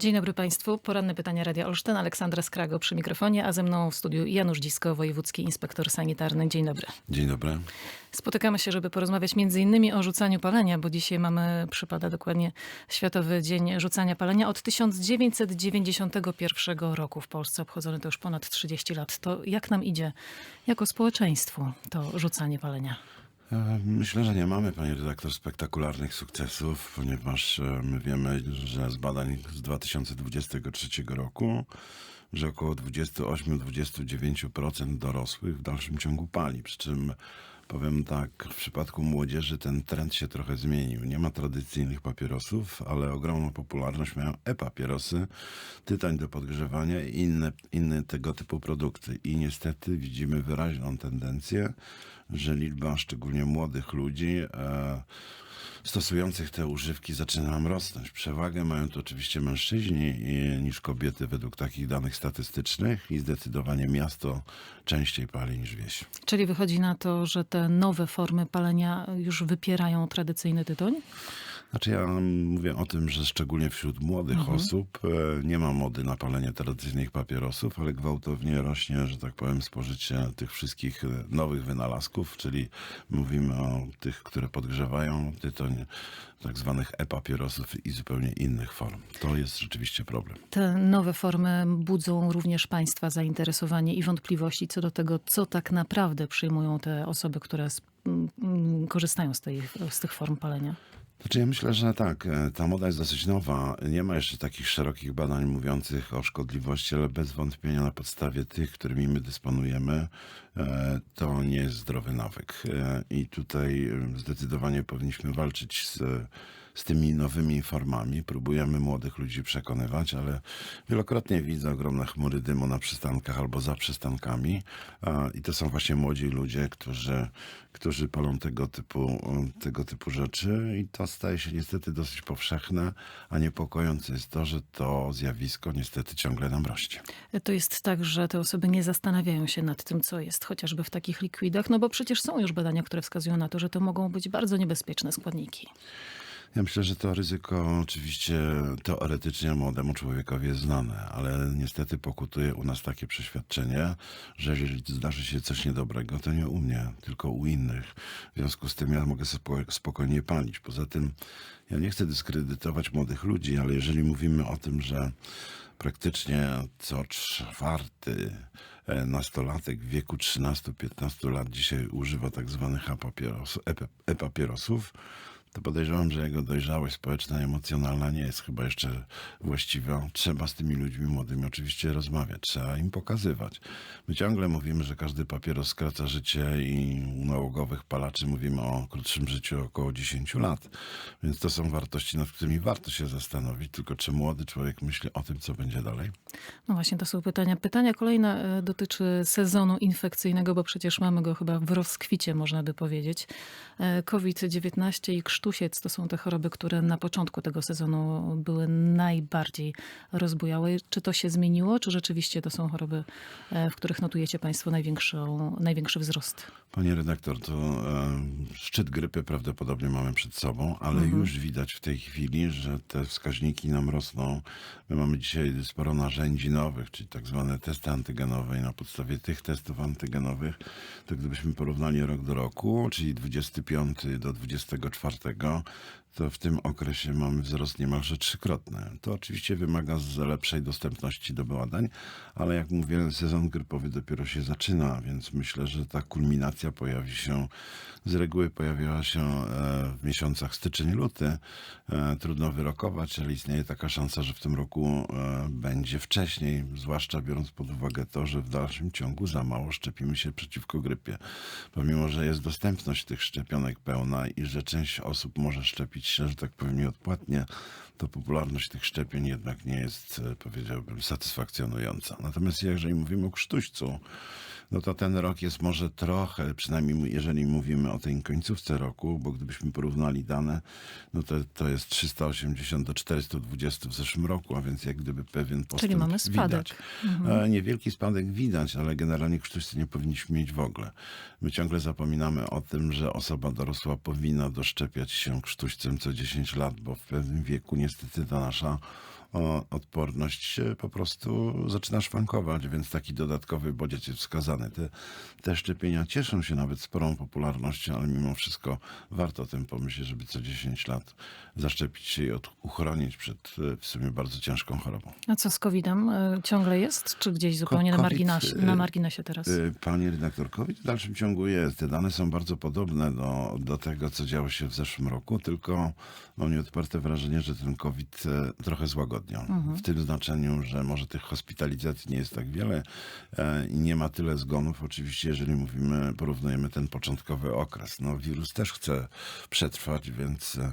Dzień dobry Państwu. Poranne pytania Radia Olsztyn. Aleksandra Skrago przy mikrofonie, a ze mną w studiu Janusz Dzisko, wojewódzki inspektor sanitarny. Dzień dobry. Dzień dobry. Spotykamy się, żeby porozmawiać między innymi o rzucaniu palenia, bo dzisiaj mamy, przypada dokładnie Światowy Dzień Rzucania Palenia. Od 1991 roku w Polsce obchodzony to już ponad 30 lat. To jak nam idzie jako społeczeństwu to rzucanie palenia? E, Myślę, że nie mamy, pani redaktor, spektakularnych sukcesów, ponieważ e, my wiemy, że z badań z 2023 roku, że około 28-29% dorosłych w dalszym ciągu pali. Przy czym powiem tak, w przypadku młodzieży ten trend się trochę zmienił. Nie ma tradycyjnych papierosów, ale ogromną popularność mają e-papierosy, tytoń do podgrzewania i inne, inne tego typu produkty. I niestety widzimy wyraźną tendencję, że liczba szczególnie młodych ludzi e, stosujących te używki zaczyna nam rosnąć. Przewagę mają tu oczywiście mężczyźni i, niż kobiety według takich danych statystycznych i zdecydowanie miasto częściej pali niż wieś. Czyli wychodzi na to, że te nowe formy palenia już wypierają tradycyjny tytoń? Znaczy ja mówię o tym, że szczególnie wśród młodych osób e, nie ma mody na palenie tradycyjnych papierosów, ale gwałtownie rośnie, że tak powiem, spożycie tych wszystkich e, nowych wynalazków, czyli mówimy o tych, które podgrzewają tytoń, tak zwanych e-papierosów i zupełnie innych form. To jest rzeczywiście problem. Te nowe formy budzą również Państwa zainteresowanie i wątpliwości co do tego, co tak naprawdę przyjmują te osoby, które korzystają z, tej, z tych form palenia. Znaczy ja myślę, że tak, e, ta moda jest dosyć nowa. Nie ma jeszcze takich szerokich badań mówiących o szkodliwości, ale bez wątpienia na podstawie tych, którymi my dysponujemy, e, to nie jest zdrowy nawyk. E, I tutaj zdecydowanie powinniśmy walczyć z, z tymi nowymi formami. Próbujemy młodych ludzi przekonywać, ale wielokrotnie widzę ogromne chmury dymu na przystankach albo za przystankami. I to są właśnie młodzi ludzie, którzy, którzy palą tego typu, tego typu rzeczy i to staje się niestety dosyć powszechne, a niepokojące jest to, że to zjawisko niestety ciągle nam rośnie. To jest tak, że te osoby nie zastanawiają się nad tym, co jest chociażby w takich likwidach, no bo przecież są już badania, które wskazują na to, że to mogą być bardzo niebezpieczne składniki. Ja myślę, że to ryzyko oczywiście teoretycznie młodemu człowiekowi jest znane, ale niestety pokutuje u nas takie przeświadczenie, że jeżeli zdarzy się coś niedobrego, to nie u mnie, tylko u innych. W związku z tym ja mogę spo- spokojnie palić. Poza tym ja nie chcę dyskredytować młodych ludzi, ale jeżeli mówimy o tym, że praktycznie co czwarty e, nastolatek w wieku 13-15 lat dzisiaj używa tak zwanych e-papieros- e-papierosów, to podejrzewam, że jego dojrzałość społeczna emocjonalna nie jest chyba jeszcze właściwa. Trzeba z tymi ludźmi młodymi oczywiście rozmawiać, trzeba im pokazywać. My ciągle mówimy, że każdy papieros skraca życie i u nałogowych palaczy mówimy o krótszym życiu około 10 lat. Więc to są wartości, nad którymi warto się zastanowić, tylko czy młody człowiek myśli o tym, co będzie dalej? No właśnie, to są pytania. Pytania kolejne e, dotyczy sezonu infekcyjnego, bo przecież mamy go chyba w rozkwicie, można by powiedzieć. E, COVID-19 i krztusiec to są te choroby, które na początku tego sezonu były najbardziej rozbujałe. Czy to się zmieniło, czy rzeczywiście to są choroby, e, w których notujecie Państwo największą, największy wzrost? Panie redaktor, to e, szczyt grypy prawdopodobnie mamy przed sobą, ale już widać w tej chwili, że te wskaźniki nam rosną. My mamy dzisiaj sporo narzędzi nowych, czyli tak zwane testy antygenowe i na podstawie tych testów antygenowych, to gdybyśmy porównali rok do roku, czyli 25 do 24, tego to w tym okresie mamy wzrost niemalże trzykrotny. To oczywiście wymaga lepszej dostępności do badań, ale jak mówię, sezon grypowy dopiero się zaczyna, więc myślę, że ta kulminacja pojawi się, z reguły pojawiała się e, w miesiącach styczeń, luty. E, Trudno wyrokować, ale istnieje taka szansa, że w tym roku e, będzie wcześniej, zwłaszcza biorąc pod uwagę to, że w dalszym ciągu za mało szczepimy się przeciwko grypie. Pomimo, że jest dostępność tych szczepionek pełna i że część osób może szczepić się, że tak powiem, nieodpłatnie, to popularność tych szczepień jednak nie jest, e, powiedziałbym, satysfakcjonująca. Natomiast jeżeli mówimy o krztuścu, no to ten rok jest może trochę, przynajmniej jeżeli mówimy o tej końcówce roku, bo gdybyśmy porównali dane, no to, to jest 380 do 420 w zeszłym roku, a więc jak gdyby pewien postęp mamy spadek. widać. E, Niewielki spadek widać, ale generalnie krztuścy nie powinniśmy mieć w ogóle. My ciągle zapominamy o tym, że osoba dorosła powinna doszczepiać się krztuścem co 10 lat, bo w pewnym wieku niestety ta nasza odporność po prostu zaczyna szwankować, więc taki dodatkowy bodziec jest wskazany. Te, te szczepienia cieszą się nawet sporą popularnością, ale mimo wszystko warto o tym pomyśleć, żeby co 10 lat zaszczepić się i od, uchronić przed e, w sumie bardzo ciężką chorobą. A co z COVID-em? E, Ciągle jest? Czy gdzieś zupełnie na, COVID, marginesie, e, na marginesie teraz? Panie redaktor, COVID w dalszym ciągu jest. Te dane są bardzo podobne do, do tego, co działo się w zeszłym roku, tylko mam nieodparte wrażenie, że ten COVID e, złagodniał. W tym znaczeniu, że może tych hospitalizacji nie jest tak wiele e, i nie ma tyle zgonów. Oczywiście, jeżeli mówimy, porównujemy ten początkowy okres. No, wirus też chce przetrwać, więc e,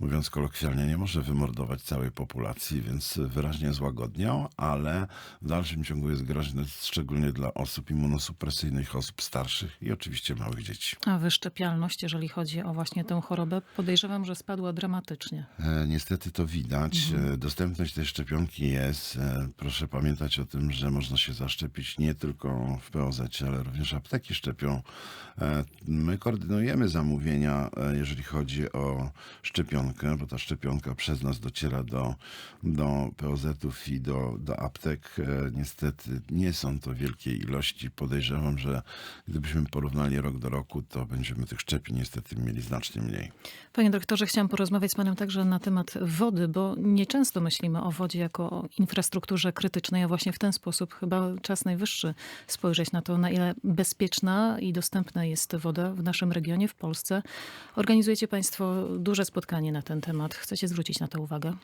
mówiąc kolokwialnie, nie może wymordować całej populacji, więc wyraźnie złagodniał, ale w dalszym ciągu jest groźny, szczególnie dla osób immunosupresyjnych, osób starszych i oczywiście małych dzieci. A wyszczepialność, jeżeli chodzi o właśnie tę chorobę, podejrzewam, że spadła dramatycznie. E, Niestety to widać. Mhm. E, Dostępność tej szczepionki jest. E, Proszę pamiętać o tym, że można się zaszczepić nie tylko w POZ, ale również apteki szczepią. E, My koordynujemy zamówienia, e, jeżeli chodzi o szczepionkę, bo ta szczepionka przez nas dociera do, do POZ-ów i do, do aptek. Niestety nie są to wielkie ilości. Podejrzewam, że gdybyśmy porównali rok do roku, to będziemy tych szczepień niestety mieli znacznie mniej. Panie doktorze, chciałam porozmawiać z panem także na temat wody, bo nieczęsto myślimy o wodzie jako o infrastrukturze krytycznej, a właśnie w ten sposób chyba czas najwyższy spojrzeć na to, na ile bezpieczna i dostępna jest woda w naszym regionie, w Polsce. Organizujecie państwo duże spotkanie na ten temat. Chcecie zwrócić na to uwagę?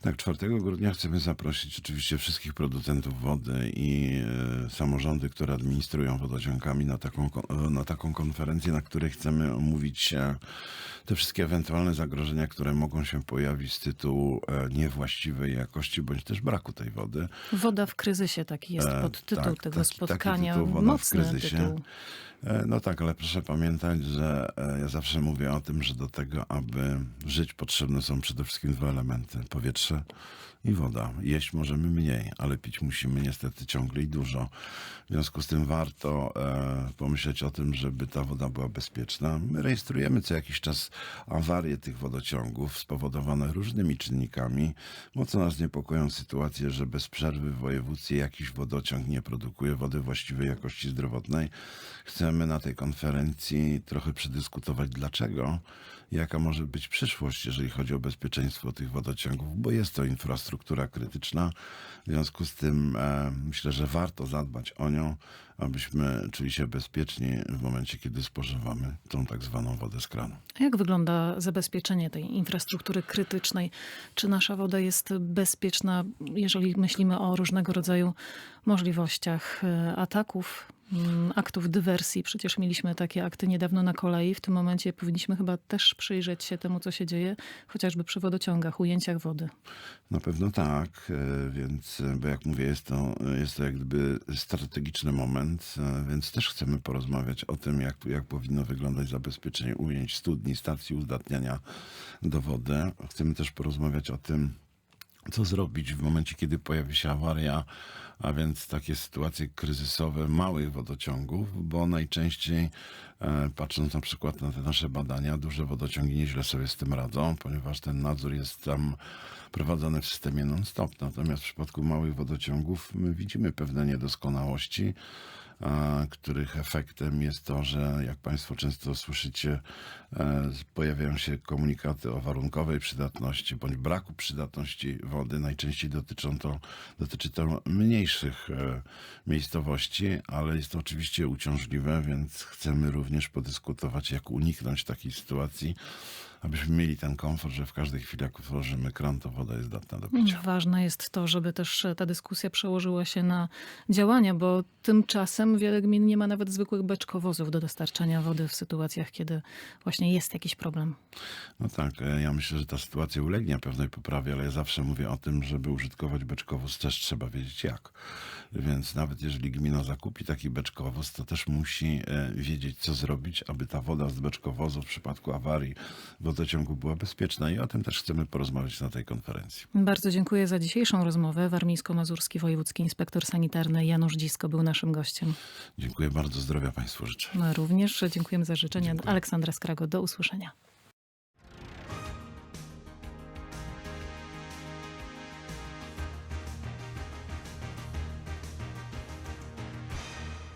Tak, 4 grudnia chcemy zaprosić oczywiście wszystkich producentów wody i e, samorządy, które administrują wodociągami na taką, e, na taką konferencję, na której chcemy omówić te wszystkie ewentualne zagrożenia, które mogą się pojawić z tytułu e, niewłaściwej jakości bądź też braku tej wody. Woda w kryzysie, taki jest E, podtytuł tak, tego taki- taki spotkania. tytuł, Woda w kryzysie. tytuł. E, No tak, ale proszę pamiętać, że e, ja zawsze mówię o tym, że do tego, aby żyć, potrzebne są przede wszystkim dwa elementy: powietrze i woda. Jeść możemy mniej, ale pić musimy niestety ciągle i dużo. W związku z tym warto e, pomyśleć o tym, żeby ta woda była bezpieczna. My rejestrujemy co jakiś czas awarie tych wodociągów spowodowane różnymi czynnikami. Mocno nas niepokoją sytuacje, że bez przerwy w województwie jakiś wodociąg nie produkuje wody właściwej jakości zdrowotnej. Chcemy na tej konferencji trochę przedyskutować dlaczego, jaka może być przyszłość, jeżeli chodzi o bezpieczeństwo tych wodociągów, bo jest to infrastruktura krytyczna. W związku z tym e, myślę, że warto zadbać o nią, abyśmy czuli się bezpieczni w momencie, kiedy spożywamy tą tak zwaną wodę z kranu. A Jak wygląda zabezpieczenie tej infrastruktury krytycznej? Czy nasza woda jest bezpieczna, jeżeli myślimy o różnego rodzaju możliwościach e, ataków, aktów dywersji? Przecież mieliśmy takie akty niedawno na kolei. W tym momencie powinniśmy chyba też przyjrzeć się temu, co się dzieje, chociażby przy wodociągach, ujęciach wody. Na pewno tak, e, więc, e, bo jak mówię, jest to, jest to jak gdyby strategiczny moment, e, więc też chcemy porozmawiać o tym, jak, jak powinno wyglądać zabezpieczenie ujęć studni, stacji uzdatniania do wody. Chcemy też porozmawiać o tym, co zrobić w momencie, kiedy pojawi się awaria, a więc takie sytuacje kryzysowe małych wodociągów, bo najczęściej, e, patrząc na przykład na te nasze badania, duże wodociągi nieźle sobie z tym radzą, ponieważ ten nadzór jest tam prowadzony w systemie non-stop. Natomiast w przypadku małych wodociągów my widzimy pewne niedoskonałości, których efektem jest to, że jak Państwo często słyszycie, e, pojawiają się komunikaty o warunkowej przydatności bądź braku przydatności wody. Najczęściej dotyczą to, dotyczy to mniejszych e, miejscowości, ale jest to oczywiście uciążliwe, więc chcemy również podyskutować, jak uniknąć takiej sytuacji, abyśmy mieli ten komfort, że w każdej chwili, jak otworzymy kran, to woda jest zdatna do picia. Ważne jest to, żeby też ta dyskusja przełożyła się na działania, bo tymczasem wiele gmin nie ma nawet zwykłych beczkowozów do dostarczania wody w sytuacjach, kiedy właśnie jest jakiś problem. No tak, e, ja myślę, że ta sytuacja ulegnie pewnej poprawie, ale ja zawsze mówię o tym, żeby użytkować beczkowóz też trzeba wiedzieć jak. Więc nawet jeżeli gmina zakupi taki beczkowóz, to też musi e, wiedzieć co zrobić, aby ta woda z beczkowozu w przypadku awarii wodociągu była bezpieczna i o tym też chcemy porozmawiać na tej konferencji. Bardzo dziękuję za dzisiejszą rozmowę. Warmińsko-Mazurski Wojewódzki Inspektor Sanitarny Janusz Dzisko był naszym gościem. Dziękuję bardzo, zdrowia Państwu życzę. My również dziękujemy za życzenia. Aleksandra Skrago, do usłyszenia.